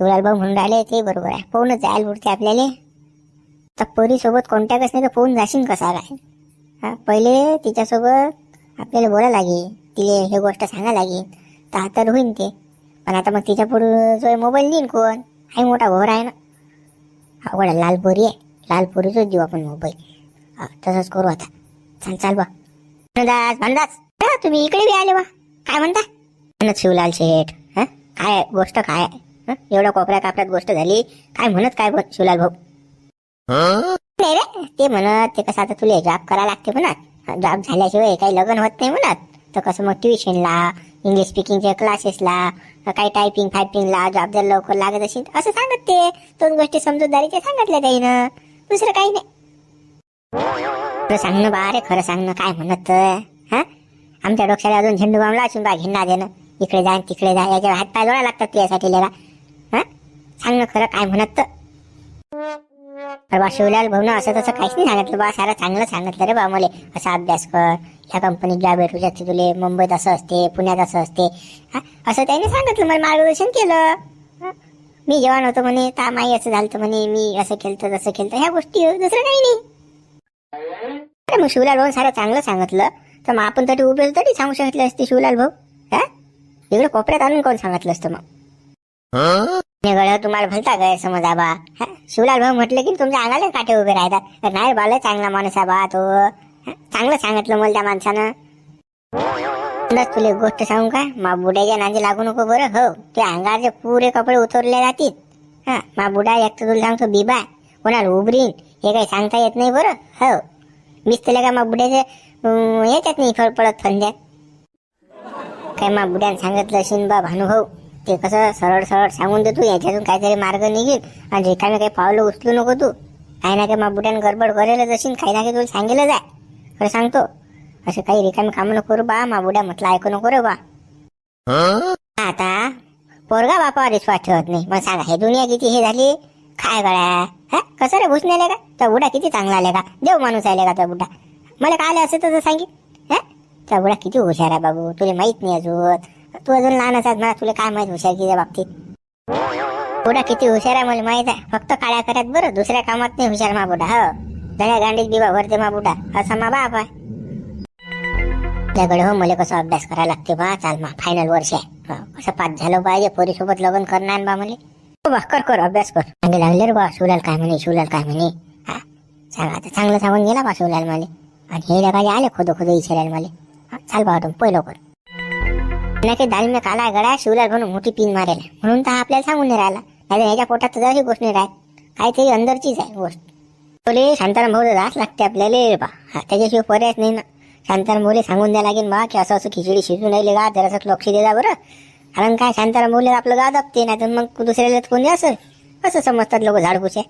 शिवलाल भाऊ म्हणून राहिले ते बरोबर आहे. फोनच जायला पुढते आपल्याला. तर पोरीसोबत कॉन्टॅक्टच नाही तर फोन जाशील कसा काय? हा पहिले तिच्यासोबत आपल्याला बोला लागेल. तिले हे गोष्ट सांगा लागेल. तर आता होईन ते. पण आता मग तिच्या पुढे जो मोबाईल देईन कोण? आहे मोठा घोर आहे ना. अवघड लाल पोरी आहे. लाल पोरीचोच देऊ आपण मोबाईल हा, तसंच करू आता. चाल चाल बा भानदास भानदास तुम्ही इकडे बी आले बा काय म्हणता? म्हणत शिवलाल शेठ. हा? काय गोष्ट काय आहे? एवढ्या कोपऱ्या कापऱ्यात गोष्ट झाली. काय म्हणत काय शिवलाल भाऊ? नाही रे ते म्हणत ते कसं आता तुला जॉब करा लागते म्हणत. जॉब झाल्याशिवाय काही लग्न होत नाही म्हणत. तर कसं मग ट्युशनला इंग्लिश स्पीकिंगच्या क्लासेसला काही टायपिंग फायपिंगला जॉब जर लवकर लागत असेल असं सांगत ते. दोन गोष्टी समजूतदारीच्या सांगितल्या त्याईनं. दुसरं काही नाही. खरं सांग ना बा रे खरं सांग ना काय म्हणत? हा? आमच्या डोक्याला अजून झेंडू बामला असून बा घेणा देणं. इकडे जा तिकडे जा. याच्या हात पाय जोडा लागतात तुझ्यासाठी लेला सांग ना खरं काय म्हणत तर? बा शिवलाल भाऊ ना असं तसं काहीच नाही सांगितलं बा. सारं चांगलं सांगितलं रे बा मला. असा अभ्यास कर. ह्या कंपनीत जॉब भेटू शकते तुले. मुंबईत असं असते पुण्यात असं असते. असं त्याने सांगितलं. मला मार्गदर्शन केलं. मी जेवण होतो म्हणे. ता माई असं झालं म्हणे. मी असं केलं तसं केलं ह्या गोष्टी दुसरं काही नाही. अरे मग शिवलाल भाऊ सारं चांगलं सांगितलं. तर मग आपण तरी उभे तरी सांगू शकले असते शिवलाल भाऊ. हा? इकडे कोपऱ्यात आणून कोण सांगितलं असतं मग? गळ तुम्हाला भलता गैरसमज आहे बा शिवलाल भाऊ म्हटलं की तुमच्या अंगाला काटे उभे राहतात. नाही बाल चांगला माणूस आबा बा तो. चांगलं सांगितलं मला त्या माणसानं. तुला एक गोष्ट सांगू का? मा बुड्याच्या नांदी लागू नको बरं. हो ते अंगाचे पुरे कपडे उतरले जातील. हा मा बुडा एक तर तुला सांगतो बिबा कोणाला उबरीन हे काही सांगता येत नाही बरं. हो. मीच तुला का मा बुड्याचे येतात याच्यात नाही फळ पडत फंद्यात. काय मा बुड्यानं सांगितलं असेल बा भाऊ ते कसं सरळ सरळ सांगून दे तू याच्यातून काहीतरी मार्ग निघेल. आणि रिकामे काही पावलं उचलू नको तू. काही ना काही मा बुड्यानं गडबड करेलच असेल काही ना काही तुला सांगेलच आहे. खरं सांगतो. असं काही रिकामी कामं नको करू बा मा बुड्या म्हटलं ऐकू नको रे बा. आता पोरगा बापावर विश्वास ठेवत नाही. मग सांगा हे दुनिया किती हे झाली? काय गळ्या? हा? कसं रे घुसणे आले का? त्या बुडा किती चांगला आले का? देव माणूस आले का त्या बुडा मला काय आले असं तर सांगित हा? त्या बुडा किती हुशार आहे बाबू तुला माहीत नाही अजून. तू अजून लहान असाच मला तुला काय माहीत हुशार बाबतीत? बुडा किती हुशार आहे मला माहीत आहे. फक्त काळ्या करत बरं दुसऱ्या कामात नाही हुशार मा बुडा हो. जण्या गांडीत बिबा भरते मा बुडा असा मा बाप आहे. त्याकडे हो मला कसं अभ्यास करायला लागते बा चाल मा फायनल वर्ष आहे. हो, कसं पास झालं पाहिजे पोरी सोबत लग्न करणार बा मला. हो बा कर कर अभ्यास कर. चांगले लागले रे बा शिवलाल काय म्हणे शिवलाल काय म्हणे? हा सांगा आता चांगलं सांगून गेला बा शिवलाल मला. आणि हे लगाले आले खोदो खोदो इचारायला मला. हा, चाल बा तुम्ही पहिलं कर नाही काही दाल काला गळा शिवलाल म्हणून मोठी पिन मारेल. म्हणून तर आपल्याला सांगून नाही राहिला. नाही याच्या पोटात तर जशी गोष्ट नाही राहत काहीतरी अंदरचीच आहे गोष्ट. बोले शांताराम भाऊ दास लागते आपल्याला बा. त्याच्याशिवाय पर्यायच नाही ना. शांताराम भाऊले सांगून द्या लागेल बा की असं असं खिचडी शिजून राहिले का जरासं लक्ष दे जा बरं. कारण काय शांताराम भाऊले आपलं गाव दपते नाही तर मग दुसऱ्याला कोणी असं असं समजतात लोक झाडपुसे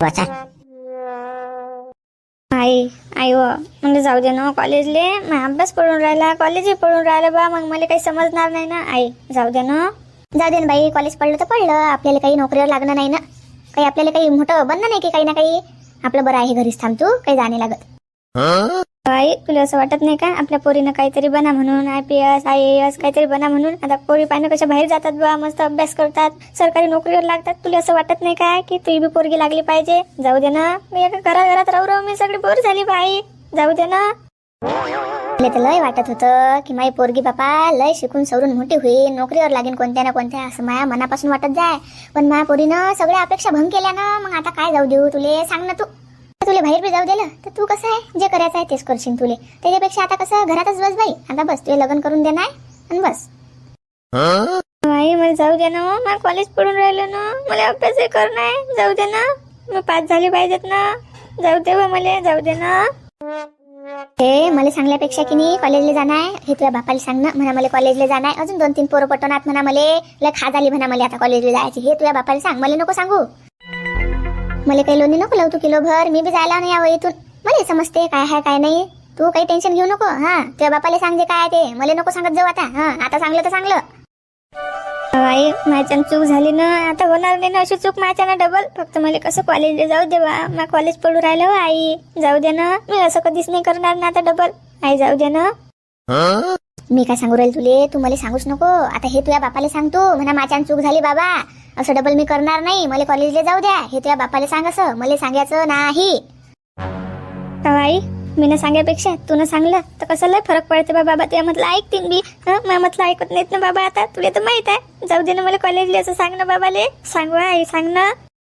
वाचा आई आई हो. व म्हणजे जाऊ दे ना कॉलेजले मग अभ्यास पडून राहिला कॉलेजही पडून राहिला बा. मग मला काही समजणार नाही ना. आई जाऊ दे ना. जाऊ दे ना बाई कॉलेज पडलं तर पडलं. आपल्याला काही नोकरीवर लागणं नाही ना. काही आपल्याला काही मोठं बनणं नाही की काही ना काही? आपलं बरं आहे घरीच थांब तू. काही जाणे लागत. आई तुला असं वाटत नाही का? आपल्या पोरीनं काहीतरी बना म्हणून I P S I A काहीतरी बना म्हणून. आता पोरी पाहिजे कशा बाहेर जातात बा मस्त अभ्यास करतात सरकारी नोकरीवर लागतात. तुला असं वाटत नाही का की तुझी बी पोरगी लागली पाहिजे? जाऊ दे ना. मी एका घरात घरात राहू राहू मी सगळी बोर झाली बाई. जाऊ दे ना. मला तर लय वाटत होतं की माझी पोरगी बापा लय शिकून सवरून मोठी होईल. नोकरीवर लागेल कोणत्या ना कोणत्या असं माया मनापासून वाटत जाय. पण माया पोरीनं सगळ्या अपेक्षा भंग केल्या ना. मग आता काय जाऊ देऊ तुले? सांग ना तू. तुले बाहेर बी जाऊ दिलं तर तू कसं आहे? जे करायचं आहे तेच करशील तुले. त्याच्यापेक्षा आता कसं घरातच बस बाई. आता बस तुला लग्न करून देणार आणि बस. आई मला जाऊ दे ना मला कॉलेज पडून राहिलं ना. मला अभ्यासही करणं आहे. जाऊ दे ना. मी पास झाली पाहिजेत ना. जाऊ दे मला जाऊ दे ना. हे मला सांगल्यापेक्षा की नाही कॉलेजला जाणार आहे. हे तुझ्या बापाला सांग ना म्हणा मला कॉलेजला जाणार आहे. अजून दोन तीन पोरं पटवणार म्हणा मला. लय खा झाली म्हणा मला आता कॉलेजला जायची. हे तुझ्या बापाला सांग. मला नको सांगू. मला काही लोणी नको लावतो किलो भर मी बी जायला नाही यावं इथून. मला समजते काय आहे काय नाही. तू काही टेन्शन घेऊ नको हा. तुझ्या बापाला सांग जे काय ते. मला नको सांगत जाऊ आता हा. आता सांगलं तर चांगलं आई माझ्यानं चूक झाली ना. आता होणार नाही ना अशी चूक माझ्यानं डबल फक्त मला कसं कॉलेजला जाऊ दे बा. मला कॉलेज पडू राहिलं हो आई. जाऊ दे ना. मी असं कधीच नाही करणार ना आता डबल आई जाऊ दे ना. मी काय सांगू राहील तुले? तू मला सांगूच नको. आता हे तुझ्या बापाला सांगतो म्हणा माझ्यान चूक झाली बाबा. असं डबल मी करणार नाही. मला कॉलेजला जाऊ द्या. हे तुझ्या बापाला सांग असं. मला सांगायचं नाही. आई मी ना सांगायपेक्षा तू न सांगलं तर कसं लय फरक पडते बा बाबा? तुझ्या म्हटलं ऐकतीन बी हं? माझ्या म्हटलं ऐकत नाहीत ना बाबा आता? तुला तर माहीत आहे. जाऊ दे ना मला कॉलेजला असं सांग ना बाबाले. सांगू आई सांग ना.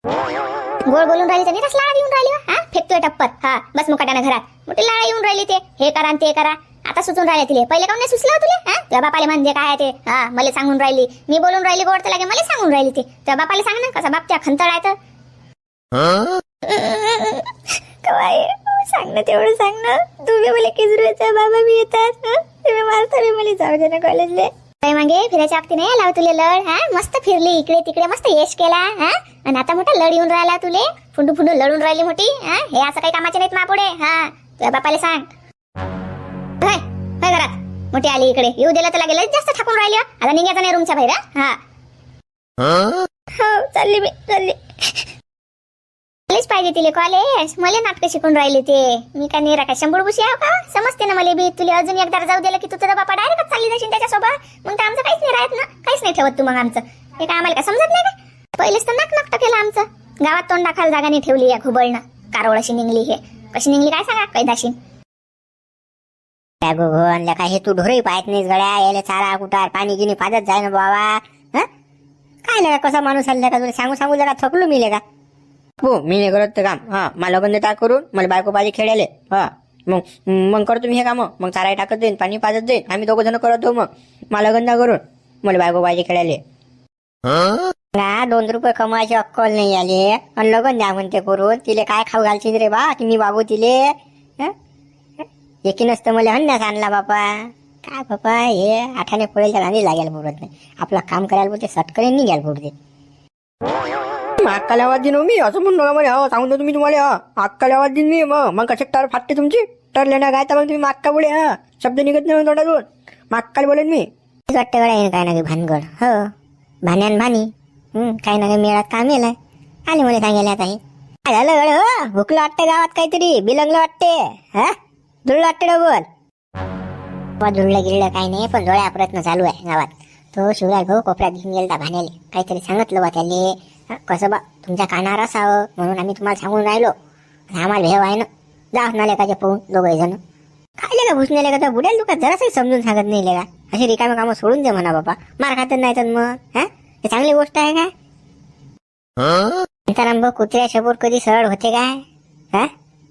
गोड बोलून राहिली तर रस लाड येऊन राहिली हा? फेकतोय टप्पत. हा बस मुकाट्यानं घरात. मोठी लाड येऊन राहिली ते. हे करा ते करा. आता सुचून राहिले तिले. पहिले काऊन नाही सुचलं हो तुले? हा? तुझ्या बापाले म्हणजे काय ते? हा मला सांगून राहिली. मी बोलून राहिली गोड तर लागे मला सांगून राहिली ते. तुझ्या बापाले सांग ना कसा बाप त्या खंतळ आहे तर. हो, सांग ना तेवढं सांग ना. तुम्ही मला किजरूचा बाबा मी येतात तुम्ही मारता मी मला. जाऊ दे ना कॉलेजले. काय मागे फिरायच्या बाबती नाही लाव हो तुले लढ हा? मस्त फिरली इकडे तिकडे मस्त यश केला हा? आणि आता मोठा लढ येऊन राहिला तुले. फुंडू फुंडू लढून राहिली मोठी हा? हे असं काही कामाचे नाहीत मापुढे हा? तुझ्या बापाला सांग. होय घरात? मोठी आली इकडे. येऊ दिला तर लागेल जास्त ठाकून राहिली आता निघायचं नाही रूमच्या बाहेर हा? हो. चालली मी चालली. आलेच पाहिजे तिले कॉलेज मला नाटकं शिकून राहिले ते. मी काय नाही का शंभर बुशी आहे का? समजते ना मला बी. तुला अजून एकदा जाऊ दिलं की तू तुझा बापा डायरेक्ट चालली जाशील त्याच्यासोबत. मग तर आमचं काहीच नाही राहत ना. काहीच नाही ठेवत तू मग आमचं. हे काय आम्हाला काय समजत नाही का? पहिलेच तर नाक नाक केलं आमचं. गावात तोंड दाखल जागा नाही ठेवली या खुबळनं कारोळ अशी निघली हे. कशी निघली काय सांगा? कैदाशी काय गो आणल्या काय हे तू ढोरही पाहत नाहीस गड्या. यायला चारा कुटार पाणी गिनी पाजत जाय ना बाबा. हं? काय लगा कसा माणूस आला का तुला? सांगू सांगू लगा थकलो मी का हो मी नाही करत ते काम. हा मला लग्न टाक करून मला बायको पाहिजे खेळायले. हा मग मग करतो मी हे काम. मग चाराही टाकत जाईन पाणी पाजत जाईन. आम्ही दोघं जण करतो मग. मला गंदा करून मला बायको पाहिजे खेळायले. ना दोन रुपये कमवायची अक्कल नाही आले. आणि लगन द्या म्हणते करून. तिले काय खाऊ घालशील रे बा? की मी बाबू तिले? हं? एकी नसतं मला हन्यास आणला बापा. काय बापा हे आठाने पडेलच्या गाणी लागायला पुरत नाही आपलं काम करायला पुरते सटकने निघायला पुरते अक्काला आवाज देईन मी असं म्हणू नका मला. हो सांगून देतो मी तुम्हाला. हा अक्काला आवाज देईन मी. मग मग कसे टर फाटते तुमची. टरले ना काय तर मग तुम्ही माक्का बोले हा. शब्द निघत नाही तोंडातून. माक्काला बोलेन मी. वाटतं गड्या हे काय ना काही भानगड. हो भाण्यान भानी हं, काही ना काही मेळात काम येलाय आले मला सांगायला आता हे. काय झालं गड हो? भुकलं वाटतं गावात काहीतरी. बिलंगलं वाटते हा? धुळलं वाटते डबल धुळलं गिळलं काही नाही पण डोळ्या प्रयत्न चालू आहे गावात. तो शिवराज भाऊ कोपऱ्यात घेऊन गेलता भाण्याले. काहीतरी सांगितलं बा त्याले. हं, कसं बा तुमच्या कानावर असावं म्हणून आम्ही तुम्हाला सांगून राहिलो. आणि आम्हाला भेव आहे ना. जा ना लेकाचे पाहून दोघे जण. काय लेका घुसणे लेका? त्या बुड्याला दुखात जरासही समजून सांगत नाही लेका. अशी रिकामी कामं सोडून दे म्हणा बाबा मार खात नाही तर मग हा? हे चांगली गोष्ट आहे काय सीताराम भाऊ कुत्र्या शपोर कधी सरळ होते काय? हा?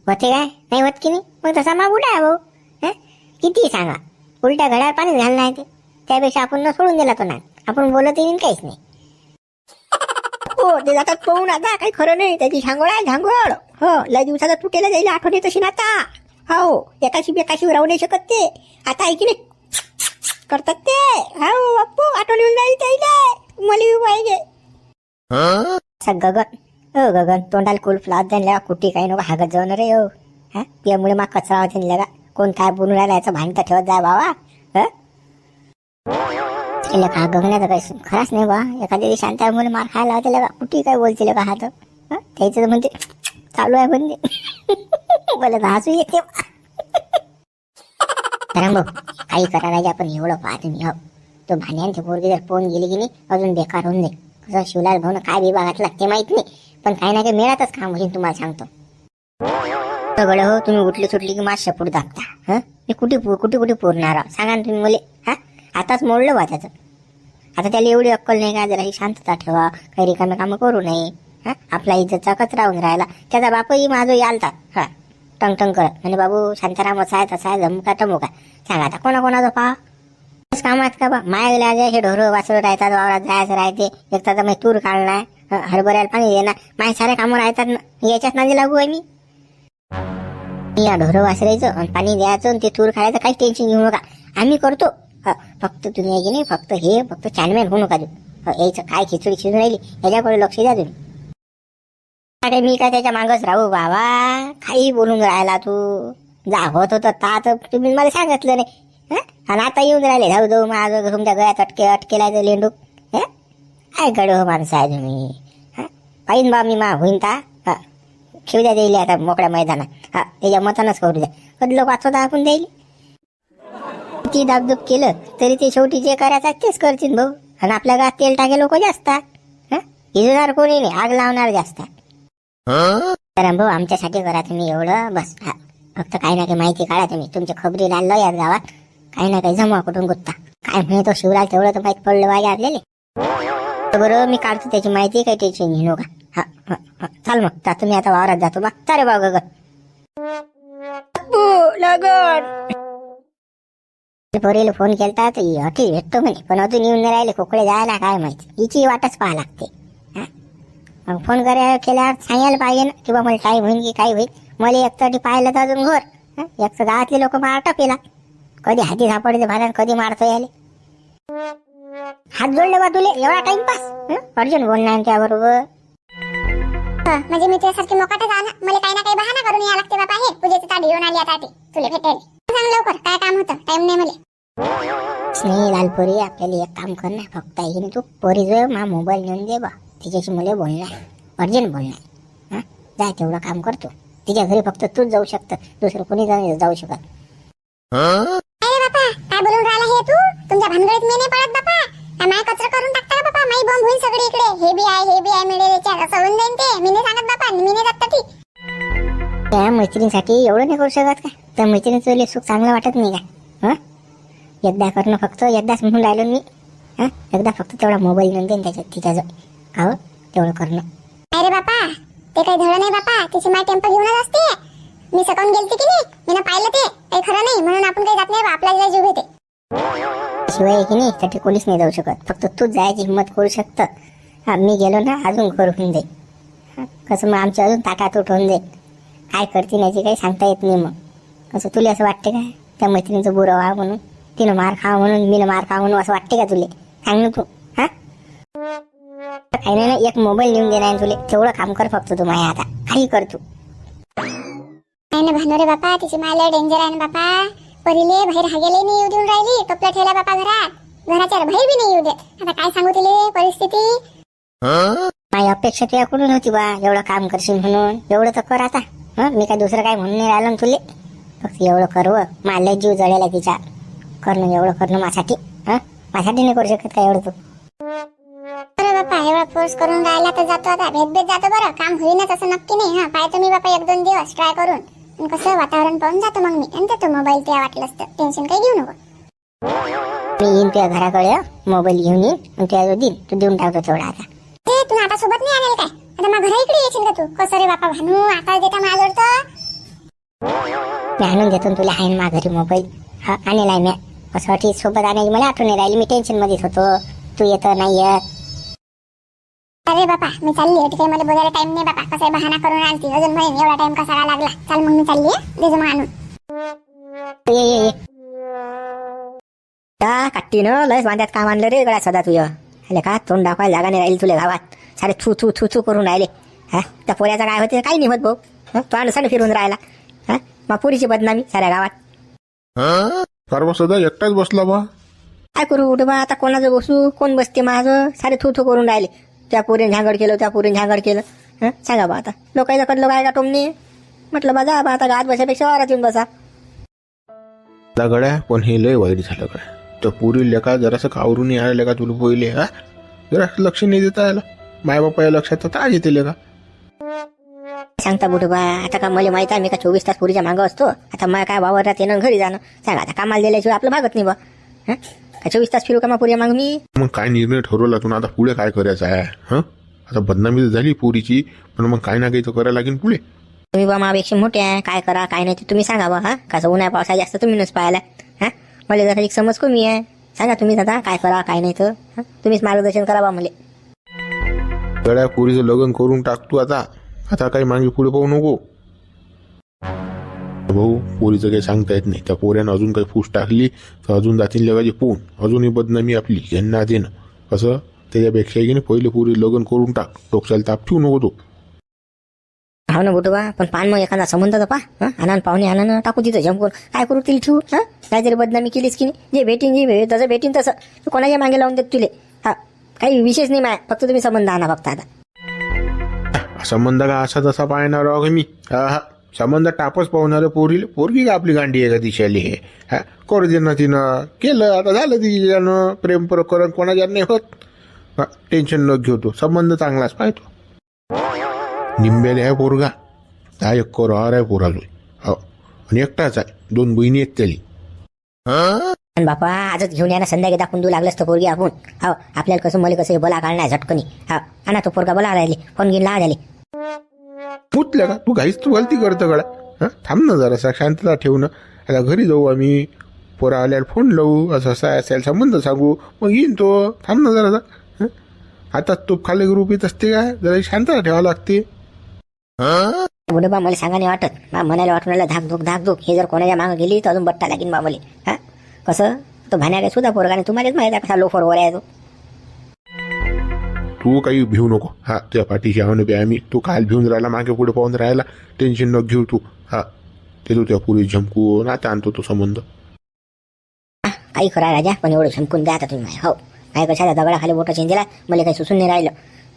होते काय? नाही होत की नाही? मग तसा मा बुडा आहे भाऊ. हा? किती सांगा. उलट्या घड्यावर पाणी घालणं आहे ते. त्यापेक्षा आपण न सोडून दिला तो ना आपण बोलत येईन काहीच नाही. हो ते जातात पाहून आता काही खरं नाही. त्याची झांगोळ आहे झांगोळ हो लय दिवसाचा तुटेला जाईल आठवणे तशी ना आता हो एकाशी बेकाशी राहू नाही शकत ते. आता आहे की नाही करतात ते. हो बाप्पू आठवण येऊन जाईल त्याला मला पाहिजे गगन हो गगन तोंडाला कुल्फ लावत द्यायला लगा कुठी काही नको हागत जाऊन रे हो. हा? त्यामुळे मग कचरा होते लगा कोण काय बोलून राहिला याचं भान तर ठेवत जा बाबा. हं? तिला का गगण्याचं काही खरंच नाही बा. एखाद्या दिवशी मुलं मार खायला होते लगा कुठे काय बोलते का हात? हं? त्याचं तर चालू आहे म्हणजे बोलत हसू येते बा. कारण काही करायला आपण एवढं पाहतो मी हो. तो भाण्यांची पोरगी जर पोहून गेली की नाही अजून बेकार होऊन जाईल. कसं शिवलाल भाऊ काय विभागात लागते माहीत नाही. पण काही ना काही मिळतच काम होईल तुम्हाला सांगतो. सगळं हो तुम्ही उठली सुटली की माझ शेपूट दाबता हं? मी कुठे कुठे कुठे पुरणार आहो? सांगा ना तुम्ही मुले हा? आताच मोडलं बा त्याचं. आता त्याला एवढी अक्कल नाही का जरा ही शांतता ठेवा काही रिकामे कामं करू नये हा? आपला इज्जतचा कचरा होऊन राहिला. त्याचा बापही माझं यालता हा? टंग टंग करत. म्हणजे बाबू शांताराम असा आहे तसा आहे जमू टमुका. सांगा आता कोणाकोणाचं पहा? बस का बा? माया गेल्या हे ढोरं वासरं राहतात वावरात जायचं राहते. एक तर मी तूर काढलाय हरभऱ्याला पाणी देणार माझ्या सारे कामावर येतात याच्यात नादी लागू आहे मी. मी या ढोरं वासरायचं आणि पाणी द्यायचं आणि ते तूर खायचं काही टेन्शन घेऊ नका. आम्ही करतो. फक्त तुम्ही आहे की नाही फक्त हे फक्त चॅनमॅन होऊ नका देऊ. यायचं काय खिचडी शिजून राहिली? याच्याकडे लक्ष द्या तुम्ही. अरे मी काय त्याच्या मागच राहू बाबा? काही बोलून राहिला तू. जा होत होतं ता तर तुम्ही मला सांगितलं नाही. आणि आता येऊन राहिले. जाऊ जाऊ माझं तुमच्या गळ्यात अटके अटकेला लेंडू लेंडूक काय गड हो माणसं आहे तुम्ही पाहिन बा मी मा होईन ता. हा. द्या देईल आता मोकळ्या मैदानात. हा त्याच्या मतानच करू द्या. कधी लोक वाचवता आपण देईल. किती दाबदूब केलं तरी ते शेवटी जे करायचं तेच करतील भाऊ. आणि आपल्या गावात तेल टाके लोक जास्त. हं? इजणार कोणी नाही आग लावणार जास्त. तर भाऊ आमच्यासाठी करा तुम्ही एवढं बस. हा. फक्त काही ना काही माहिती काढा तुम्ही. तुमच्या खबरी लागलं या गावात. काही ना काही जमा कुठून गुत्ता. काय म्हणे तो शिवराज तेवढं तर माहीत पडलं पाहिजे आपल्याला बरं मी काढतो त्याची माहिती काही टेन्शन घेऊ नका हा हा हा. चाल मग जा तुम्ही आता वावरात जातो बा चारे बाव गगन. पोरीला फोन केलता तर हॉटेल भेटतो म्हणे. पण अजून येऊन नाही राहिले कोकडे जायला काय माहिती. हिची वाटच पाहा लागते. हा? मग फोन करायला केल्यावर सांगायला पाहिजे ना. किंवा मला काय होईल की काय होईल मला एकतरी पाहिलं तर अजून घोर. हा? एक तर गावातले लोक मारता केला कधी हाती सापडते भाड्यानं कधी मारतो याले हात जोडले बा तुले. एवढा टाइमपास अर्जुन बोलणार त्याबरोबर. म्हणजे मी तुझ्यासारखी मोकाट जा ना. मला काही ना काही बहाना करून या लागते बाबा. हे पूजेची ताट घेऊन आली आता ते. तुला भेटायला सांग लवकर काय काम होतं? टाइम नाही मला. स्नेही लालपुरी आपल्याला एक काम कर ना. फक्त आहे तू. पोरी जो मा मोबाईल नेऊन दे बा. तिच्याशी मला बोलणार अर्जंट बोलणार हा? जाय तेवढं काम करतो तिच्या घरी फक्त तूच जाऊ शकतं. दुसरं कोणी जाऊ जाऊ शकत. अरे बापा काय बोलून राहिला हे तू? तुमच्या भानगडीत मी नाही पडत माय कचरा करून टाकता का बापा? माई बॉम्ब होईल सगळे इकडे. हे बी आहे हे बी आहे मिळेल याच्यात. असं होऊन जाईन ते. मी नाही सांगत बापा मी नाही जात ती. त्या मैत्रिणीसाठी एवढं नाही करू शकत का? त्या मैत्रिणीचं सुख चांगलं वाटत नाही का? हा? एकदा करणं फक्त एकदाच म्हणून राहिलो मी. हा? एकदा फक्त तेवढा मोबाईल नेऊन देईन त्याच्यात तिच्याजवळ. का हो? तेवढं करणं. अरे बापा ते काही धड नाही बापा. तिची माय टेम्पो घेऊनच असते. मी सकाळून गेलते की नाही? मी पाहिलं ते. काही खरं नाही. म्हणून आपण काही जात नाही बा, आपल्याला जीव घेते. शिवाय की नाही त्यासाठी कोणीच नाही जाऊ शकत. फक्त तूच जायची हिंमत करू शकतं. मी गेलो ना अजून घर होऊन जाईल कसं मग आमची अजून ताटातूट होऊन जाईल काय करते नाही काही सांगता येत नाही मग. कसं तुला असं वाटते का? त्या मैत्रिणीचं बुरं व्हा म्हणून तिनं मार खावा म्हणून मीनं मार खावा म्हणून असं वाटते का तुले? सांग ना तू हा? काही नाही ना एक मोबाईल नेऊन देणार तुले. तेवढं काम कर फक्त तू माया आता काही कर तू. नाही ना बापा तिची मायला डेंजर आहे ना बापा. पहिले बाहेर हागेले नाही येऊ देऊन राहिली. टोपला ठेवला बापा घरात. घराच्या बाहेर बी नाही येऊ देत. आता काय सांगू तिले? परिस्थिती? माझी अपेक्षा तुझ्याकडून होती बा. एवढं काम करशील म्हणून. एवढं तर कर आता. हं? मी काय दुसरं काय म्हणून नाही राहिलो ना तुले. फक्त एवढं कर व. मला जीव जळेला तिच्या करणं एवढं करणं माझ्यासाठी. हं? माझ्यासाठी नाही करू शकत का एवढं तू? बापा एवढा फोर्स करून राहिला तर जातो आता. भेट भेट जातो बरं. काम होईनच असं नक्की नाही. हा? पाहतो मी बापा एक दोन दिवस. ट्राय करून. कसं वातावरण पाहून जातो मग मी. आणि देतो मोबाईल त्या वाटलंच तर. टेन्शन काही घेऊ नको. मी येईन तुझ्या घराकडे मोबाईल घेऊन येईन. आणि तुझ्या देईन तू देऊन टाकतो तेवढा आता. ते तू आता सोबत नाही आणेल काय? आता मग घरा इकडे येशील का तू? कसं रे बापा भानू आता देता माझ्याजवळ तर. मी आणून देतो ना तुला आहे ना माझ्या घरी मोबाईल हा आणेल आहे मी कसं वाटी सोबत आणायची मला आठवण नाही राहिली. मी टेन्शन मध्येच होतो. तू येतं नाही येत. अरे बापा मी चालली आहे. काही मला बोलायला टाइम नाही बापा. कसं बहाना करून आणते अजून म्हणेन एवढा टाइम कसा लागला? चाल मग मी चालली आहे दे मग आणून. ये ये ये. का काट्टीनं लयच वांद्यात काम आणलं रे गळ्या सदा तुझं. आले का तोंड दाखवायला जागा नाही राहील तुला गावात. सारे थू थू थू थू करून राहिले. हा त्या पोऱ्याचं काय होते काही नाही होत भाऊ. हं? तो आणलं फिरून राहिला. हा मग पुरीची बदनामी साऱ्या गावात. सर्व सदा एकटाच बसला बा. काय करू कुठं बा आता कोणाचं बसू कोण बसते माझं? सारे थू थू करून राहिले. त्या पोरीने झांगड केलं त्या पोरीने झांगड केलं. हं? सांगा बा आता. लोकांचं कडलं काय का टोमने म्हटलं बा जा बा आता गावात बसापेक्षा वारात येऊन बसा. गड्या पण हे लय वाईट झालं काय तर पुरी लेका जरासं कावरून आले का तुला पहिले हा? जरा लक्ष नाही देता आलं. माय बापा या लक्षात तर आज येते लेका. सांगता बुडू बा आता का मला माहीत आहे मी का चोवीस तास पुरीच्या मागं असतो? आता मला काय वावरात येणं घरी जाणं? सांगा आता कामाला दिल्याशिवाय आपलं भागत नाही बा. हं? चोवीस तास फिरू का मग पुऱ्या मागं मी मग काय निर्णय ठरवला तू? आता पुढे काय करायचं आहे? हं? आता बदनामी तर झाली पुरीची पण मग काय ना काही तर करायला लागेल पुढे. तुम्ही बा मापेक्षा मोठे आहे काय करा काय नाही ते तुम्ही सांगा बा हा? कसं उन्हाळ्या पावसा जास्त तुम्हीच पाहायला हा? मला जरा एक समज कमी आहे. सांगा तुम्ही आता काय करा काय नाही तर हं? तुम्हीच मार्गदर्शन करा बा मला. गड्या पुरीचं लग्न करून टाक तू आता. आता काही मागे पुढे पाहू नको. भाऊ पोरीचं काही सांगता येत नाही. त्या पोऱ्यानं अजून काही फूस टाकली तर अजून जातील जगाची पोन. अजूनही बदनामी आपली यांना देणं. कसं त्याच्यापेक्षा की नाही पहिले पुरी लग्न करून टाक. डोक्याला ताप ठेवू नको तो. हो ना बुटू बा पण पान मग एखादा संबंध तर पा. हं? आनंद पाहुणे आनंद टाकू तिथं जमकून काय करू तिला ठेवू? हा? काहीतरी बदनामी केलीच की नाही जे भेटीन जे भेट तसं भेटीन तसं. तू कोणाच्या मागे लावून देत तुले? हा काही विशेष नाही माय फक्त तुम्ही संबंध आणा फक्त आता. संबंध का असा तसा पाहणार राव मी? हा हा. संबंध टापच पाहणारे पोरील पोरगी का आपली गांडी आहे का दिशाली हे हा? करू देणं तिनं केलं आता झालं तिच्यानं प्रेम प्रकरण कोणाच्या नाही होत. टेन्शन न घेऊ तो. संबंध चांगलाच पाहतो. निंबेले आहे पोरगा. दहा एकर आर आहे पोराजोय हो. आणि एकटाच आहे. दोन बहिणी आहेत त्याली. पण बापा आजच घेऊन या ना संध्याकाळी दाखवून देऊ लागलंच तर पोरगी आपण. हो आपल्याला कसं मला कसं बोला काढणार झटकनी. हा आणा तो पोरगा बोला राहिले फोन घेऊन लावा झाली पुतल्या का? तू घाईच तू गलती करतो गळा हां? थांब ना जरासा शांतता ठेवू ना. आता घरी जाऊ आम्ही. पोरा आल्यावर फोन लावू. असं असं असेल संबंध सांगू. मग येईन तो. थांब ना जरासा आता तूप खाली ग्रुप येत असते का? जरा शांतता ठेवावं लागते. बुडे बा मला सांगा नाही वाटत. बा म्हणायला वाटून राहिलं धाक धुक धाक धुक. हे जर कोणाच्या मागं गेली तर अजून बट्टा लागेल बा मला. हा? कसं? तो भाण्या काय सुद्धा पोरगा तुम्हालाच माहिती आहे कसा लोफर वर आहे तो तू काही भिवू नको. हा तुझ्या पाठीशी आहो बी आम्ही. तू काल भिवून राहिला मागे पुढे पाहून राहिला. टेन्शन न घेऊ तू. हा ते तू त्या पुरी झमकून आता आणतो तो संबंध. काही करा राजा पण एवढं झमकून द्या आता तुम्ही. हो. काय कशाला दगडाखाली मोठा चेंज दिला? मला काही सुसून नाही राहिलं.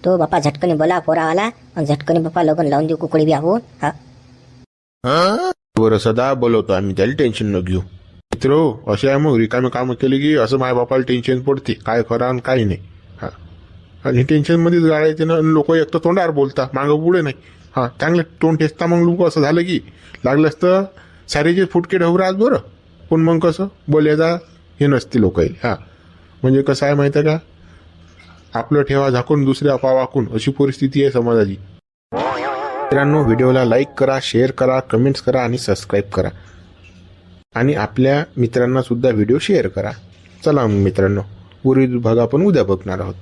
तो बापा झटकने बोला पोरा आला आणि झटकने बापा लगन लावून देऊ कुकडी बी आपण हा. बरं सदा बोलवतो आम्ही त्याला टेन्शन न घेऊ. मित्र असे आहे मग रिकामे कामं केले की असं माझ्या बापाला टेन्शन पडते. काय करा आणि काय नाही. हा. आणि टेन्शन मध्येच गाळायचे ना लोक एक तर तोंडावर बोलता मागं पुढे नाही. हा चांगलं तोंड ठेचता मग लोक असं झालं की लागलं तर सारेचे फुटके ढवरात बरं. पण मग कसं? बोलायचा हे नसते लोक हा. म्हणजे कसं आहे माहिती आहे का? आपलं ठेवा झाकून दुसऱ्या पावाकून अशी परिस्थिती आहे समाजाची. मित्रांनो व्हिडिओला लाईक करा शेअर करा कमेंट्स करा आणि सबस्क्राईब करा. आणि आपल्या मित्रांनासुद्धा व्हिडिओ शेअर करा. चला मग मित्रांनो उर्वरित भाग आपण उद्या बघणार आहोत.